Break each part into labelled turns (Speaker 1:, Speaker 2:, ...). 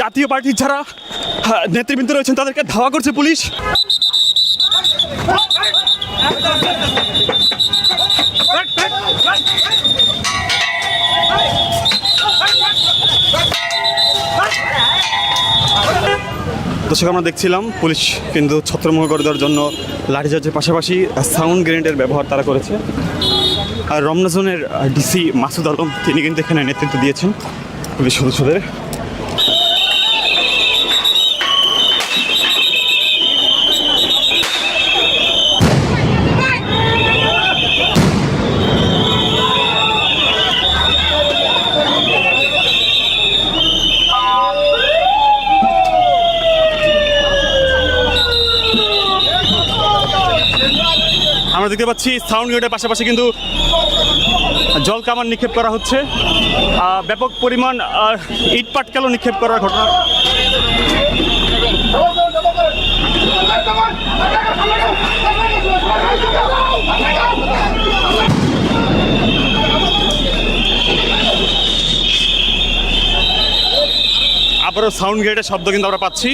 Speaker 1: জাতীয় পার্টি যারা আহ, নেতৃবৃন্দ রয়েছেন তাদেরকে ধাওয়া করছে পুলিশ। দর্শক আমরা দেখছিলাম পুলিশ কিন্তু ছত্রমুখ করে দেওয়ার জন্য লাঠিচার্জের পাশাপাশি সাউন্ড গ্রেনেডের ব্যবহার তারা করেছে। আর রমনা জোনের ডিসি মাসুদ আলম তিনি কিন্তু এখানে নেতৃত্ব দিয়েছেন। পুলিশ সদস্যদের আমরা দেখতে পাচ্ছি সাউন্ড গ্রেনেডের পাশাপাশি কিন্তু জল কামান নিক্ষেপ করা হচ্ছে। ব্যাপক পরিমাণ ইট পাটকেলও নিক্ষেপ করার ঘটনা। আবারও সাউন্ড গ্রেডের শব্দ কিন্তু আমরা পাচ্ছি।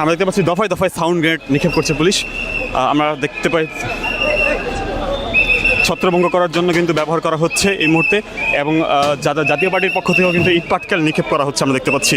Speaker 1: আমরা দেখতে পাচ্ছি দফায় দফায় সাউন্ড গ্রেনেড নিক্ষেপ করছে পুলিশ। আমরা দেখতে পাই ছত্রভঙ্গ করার জন্য কিন্তু ব্যবহার করা হচ্ছে এই মুহূর্তে এবং জাতীয় পার্টির পক্ষ থেকেও কিন্তু ইট পাটকেল নিক্ষেপ করা হচ্ছে আমরা দেখতে পাচ্ছি।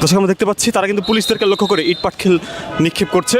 Speaker 1: দর্শক আমরা দেখতে পাচ্ছি তারা কিন্তু পুলিশদেরকে লক্ষ্য করে ইট খেল নিক্ষেপ করছে।